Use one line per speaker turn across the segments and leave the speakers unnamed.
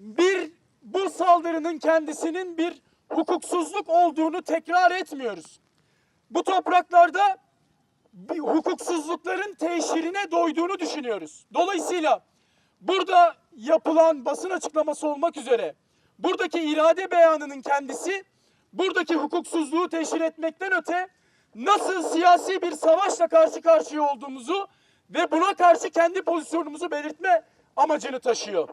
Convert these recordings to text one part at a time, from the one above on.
bir bu saldırının kendisinin bir hukuksuzluk olduğunu tekrar etmiyoruz. Bu topraklarda bir hukuksuzlukların teşhirine doyduğunu düşünüyoruz. Dolayısıyla burada yapılan basın açıklaması olmak üzere buradaki irade beyanının kendisi buradaki hukuksuzluğu teşhir etmekten öte nasıl siyasi bir savaşla karşı karşıya olduğumuzu ve buna karşı kendi pozisyonumuzu belirtme amacını taşıyor.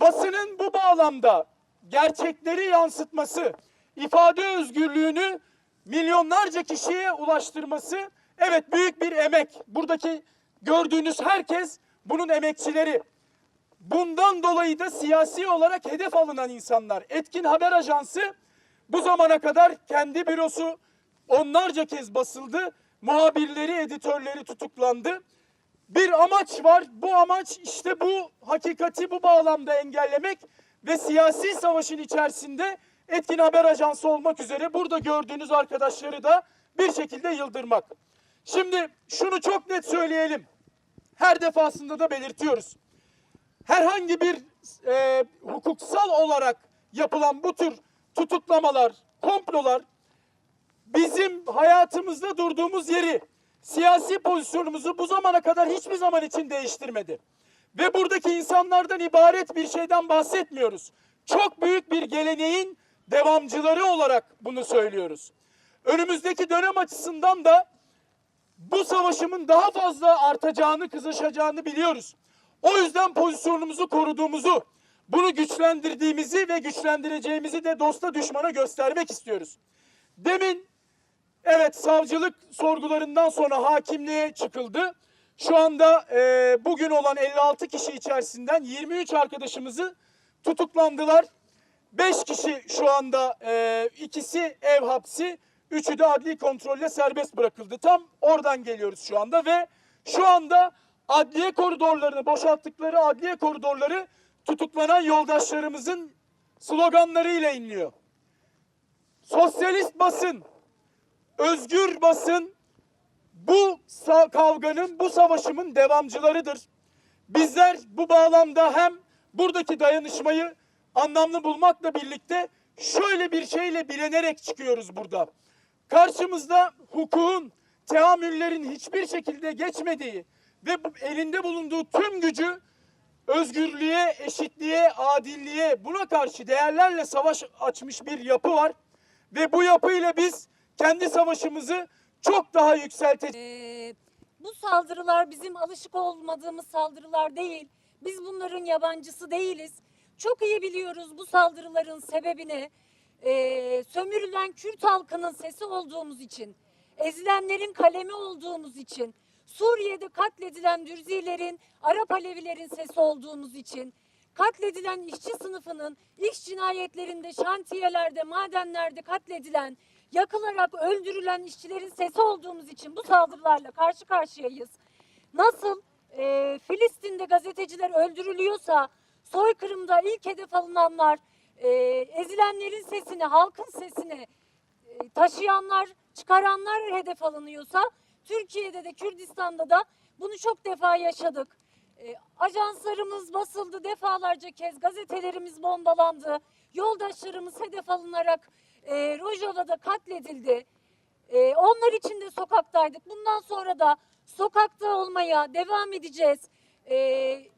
Basının bu bağlamda gerçekleri yansıtması, ifade özgürlüğünü milyonlarca kişiye ulaştırması evet büyük bir emek. Buradaki gördüğünüz herkes bunun emekçileri. Bundan dolayı da siyasi olarak hedef alınan insanlar. Etkin Haber Ajansı bu zamana kadar kendi bürosu onlarca kez basıldı. Muhabirleri, editörleri tutuklandı. Bir amaç var. Bu amaç işte bu hakikati bu bağlamda engellemek ve siyasi savaşın içerisinde Etkin Haber Ajansı olmak üzere burada gördüğünüz arkadaşları da bir şekilde yıldırmak. Şimdi şunu çok net söyleyelim. Her defasında da belirtiyoruz herhangi bir e, hukuksal olarak yapılan bu tür tutuklamalar, komplolar bizim hayatımızda durduğumuz yeri, siyasi pozisyonumuzu bu zamana kadar hiçbir zaman için değiştirmedi. Ve buradaki insanlardan ibaret bir şeyden bahsetmiyoruz. Çok büyük bir geleneğin devamcıları olarak bunu söylüyoruz. Önümüzdeki dönem açısından da bu savaşımın daha fazla artacağını, kızışacağını biliyoruz. O yüzden pozisyonumuzu koruduğumuzu, bunu güçlendirdiğimizi ve güçlendireceğimizi de dosta düşmana göstermek istiyoruz. Demin evet savcılık sorgularından sonra hakimliğe çıkıldı. Şu anda e, bugün olan 56 kişi içerisinden 23 arkadaşımızı tutuklandılar. 5 kişi şu anda e, ikisi ev hapsi, üçü de adli kontrolle serbest bırakıldı. Tam oradan geliyoruz şu anda ve şu anda adliye koridorlarını boşalttıkları adliye koridorları tutuklanan yoldaşlarımızın sloganlarıyla inliyor. Sosyalist basın, özgür basın bu kavganın, bu savaşımın devamcılarıdır. Bizler bu bağlamda hem buradaki dayanışmayı anlamlı bulmakla birlikte şöyle bir şeyle bilenerek çıkıyoruz burada. Karşımızda hukukun, teamüllerin hiçbir şekilde geçmediği ve elinde bulunduğu tüm gücü özgürlüğe, eşitliğe, adilliğe buna karşı değerlerle savaş açmış bir yapı var. Ve bu yapıyla biz kendi savaşımızı çok daha yükselteceğiz.
Ee, bu saldırılar bizim alışık olmadığımız saldırılar değil. Biz bunların yabancısı değiliz. Çok iyi biliyoruz bu saldırıların sebebini. Ee, sömürülen Kürt halkının sesi olduğumuz için, ezilenlerin kalemi olduğumuz için, Suriye'de katledilen Dürzilerin, Arap Alevilerin sesi olduğumuz için, katledilen işçi sınıfının iş cinayetlerinde, şantiyelerde, madenlerde katledilen, yakılarak öldürülen işçilerin sesi olduğumuz için bu saldırılarla karşı karşıyayız. Nasıl e, Filistin'de gazeteciler öldürülüyorsa, soykırımda ilk hedef alınanlar, e, ezilenlerin sesini, halkın sesini e, taşıyanlar, çıkaranlar hedef alınıyorsa, Türkiye'de de Kürdistan'da da bunu çok defa yaşadık. E, ajanslarımız basıldı defalarca kez, gazetelerimiz bombalandı, yoldaşlarımız hedef alınarak e, Rojava'da katledildi. E, onlar için de sokaktaydık. Bundan sonra da sokakta olmaya devam edeceğiz. E,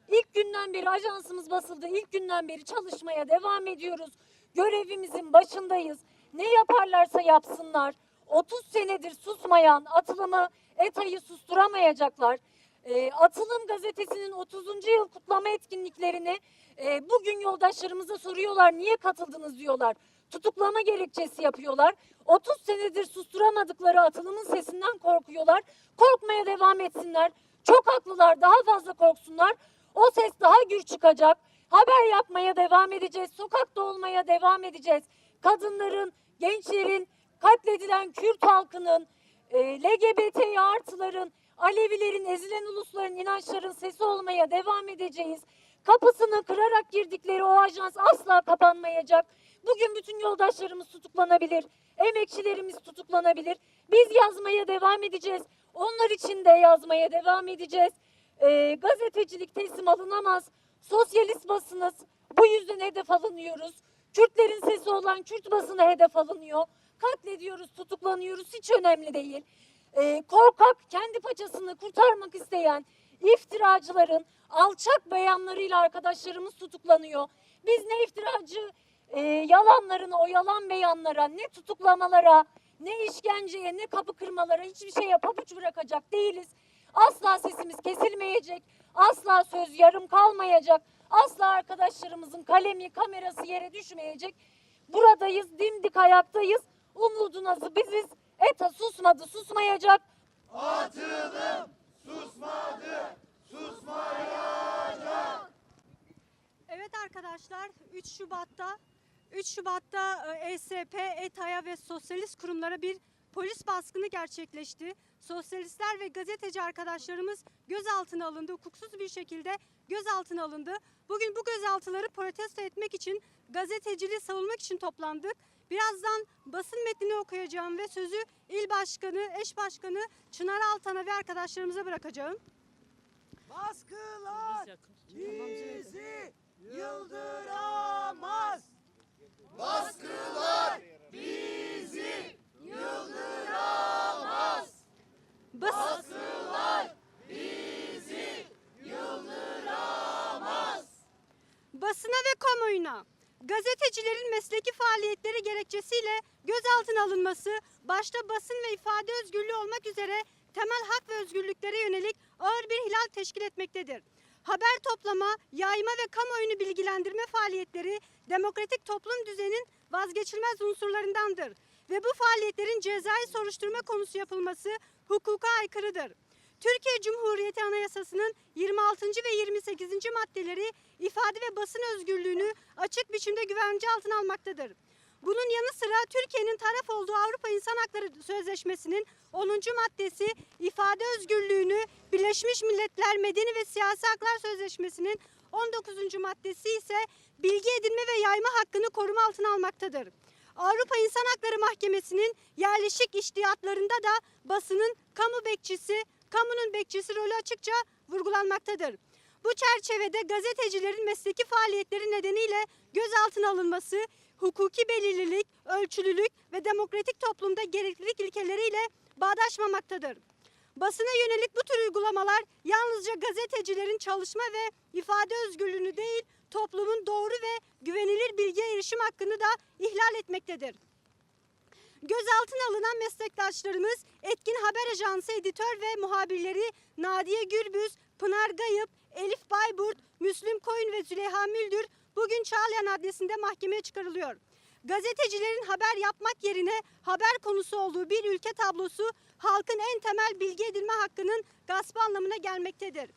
ilk günden beri ajansımız basıldı. İlk günden beri çalışmaya devam ediyoruz. Görevimizin başındayız. Ne yaparlarsa yapsınlar. 30 senedir susmayan atılımı ETA'yı susturamayacaklar. E, Atılım gazetesinin 30. yıl kutlama etkinliklerini e, bugün yoldaşlarımıza soruyorlar niye katıldınız diyorlar. Tutuklama gerekçesi yapıyorlar. 30 senedir susturamadıkları atılımın sesinden korkuyorlar. Korkmaya devam etsinler. Çok haklılar daha fazla korksunlar. O ses daha gür çıkacak. Haber yapmaya devam edeceğiz. Sokakta olmaya devam edeceğiz. Kadınların, gençlerin, katledilen Kürt halkının, e, LGBT artıların, Alevilerin, ezilen ulusların, inançların sesi olmaya devam edeceğiz. Kapısını kırarak girdikleri o ajans asla kapanmayacak. Bugün bütün yoldaşlarımız tutuklanabilir, emekçilerimiz tutuklanabilir. Biz yazmaya devam edeceğiz. Onlar için de yazmaya devam edeceğiz. E, gazetecilik teslim alınamaz. Sosyalist basınız. Bu yüzden hedef alınıyoruz. Kürtlerin sesi olan Kürt basını hedef alınıyor. Katlediyoruz, tutuklanıyoruz. Hiç önemli değil. Ee, korkak, kendi paçasını kurtarmak isteyen iftiracıların alçak beyanlarıyla arkadaşlarımız tutuklanıyor. Biz ne iftiracı e, yalanlarına, o yalan beyanlara, ne tutuklamalara, ne işkenceye, ne kapı kırmalara hiçbir şeye pabuç bırakacak değiliz. Asla sesimiz kesilmeyecek. Asla söz yarım kalmayacak. Asla arkadaşlarımızın kalemi, kamerası yere düşmeyecek. Buradayız, dimdik ayaktayız. Umudun azı biziz. ETA susmadı, susmayacak.
Evet arkadaşlar 3 Şubat'ta 3 Şubat'ta e, ESP, ETA'ya ve sosyalist kurumlara bir polis baskını gerçekleşti. Sosyalistler ve gazeteci arkadaşlarımız gözaltına alındı. Hukuksuz bir şekilde gözaltına alındı. Bugün bu gözaltıları protesto etmek için gazeteciliği savunmak için toplandık. Birazdan basın metnini okuyacağım ve sözü il başkanı, eş başkanı Çınar Altan'a ve arkadaşlarımıza bırakacağım.
Baskılar bizi yıldıramaz. Baskılar bizi yıldıramaz.
Bas
Baskılar bizi yıldıramaz.
Basına ve kamuoyuna gazetecilerin mesleki faaliyetleri gerekçesiyle gözaltına alınması başta basın ve ifade özgürlüğü olmak üzere temel hak ve özgürlüklere yönelik ağır bir ihlal teşkil etmektedir. Haber toplama, yayma ve kamuoyunu bilgilendirme faaliyetleri demokratik toplum düzeninin vazgeçilmez unsurlarındandır ve bu faaliyetlerin cezai soruşturma konusu yapılması hukuka aykırıdır. Türkiye Cumhuriyeti Anayasası'nın 26. ve 28. maddeleri ifade ve basın özgürlüğünü açık biçimde güvence altına almaktadır. Bunun yanı sıra Türkiye'nin taraf olduğu Avrupa İnsan Hakları Sözleşmesi'nin 10. maddesi ifade özgürlüğünü Birleşmiş Milletler Medeni ve Siyasi Haklar Sözleşmesi'nin 19. maddesi ise bilgi edinme ve yayma hakkını koruma altına almaktadır. Avrupa İnsan Hakları Mahkemesi'nin yerleşik iştihatlarında da basının kamu bekçisi, kamunun bekçisi rolü açıkça vurgulanmaktadır. Bu çerçevede gazetecilerin mesleki faaliyetleri nedeniyle gözaltına alınması, hukuki belirlilik, ölçülülük ve demokratik toplumda gereklilik ilkeleriyle bağdaşmamaktadır. Basına yönelik bu tür uygulamalar yalnızca gazetecilerin çalışma ve ifade özgürlüğünü değil, toplumun doğru ve güvenilir bilgiye erişim hakkını da ihlal etmektedir. Gözaltına alınan meslektaşlarımız Etkin Haber Ajansı editör ve muhabirleri Nadiye Gürbüz, Pınar Gayıp, Elif Bayburt, Müslüm Koyun ve Züleyha Müldür bugün Çağlayan adresinde mahkemeye çıkarılıyor. Gazetecilerin haber yapmak yerine haber konusu olduğu bir ülke tablosu halkın en temel bilgi edinme hakkının gaspı anlamına gelmektedir.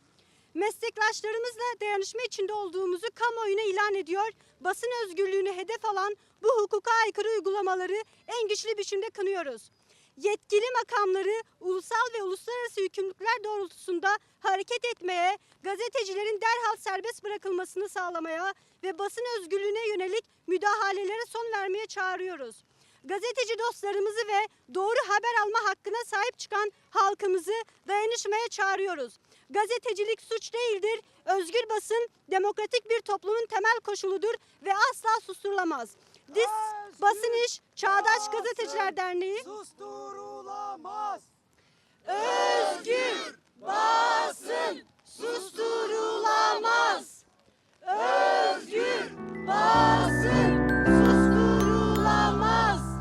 Meslektaşlarımızla dayanışma içinde olduğumuzu kamuoyuna ilan ediyor. Basın özgürlüğünü hedef alan bu hukuka aykırı uygulamaları en güçlü biçimde kınıyoruz. Yetkili makamları ulusal ve uluslararası yükümlülükler doğrultusunda hareket etmeye, gazetecilerin derhal serbest bırakılmasını sağlamaya ve basın özgürlüğüne yönelik müdahalelere son vermeye çağırıyoruz. Gazeteci dostlarımızı ve doğru haber alma hakkına sahip çıkan halkımızı dayanışmaya çağırıyoruz. Gazetecilik suç değildir. Özgür basın demokratik bir toplumun temel koşuludur ve asla susturulamaz. DİS, Basın İş, Çağdaş Gazeteciler Derneği.
Susturulamaz.
Özgür basın susturulamaz. Özgür basın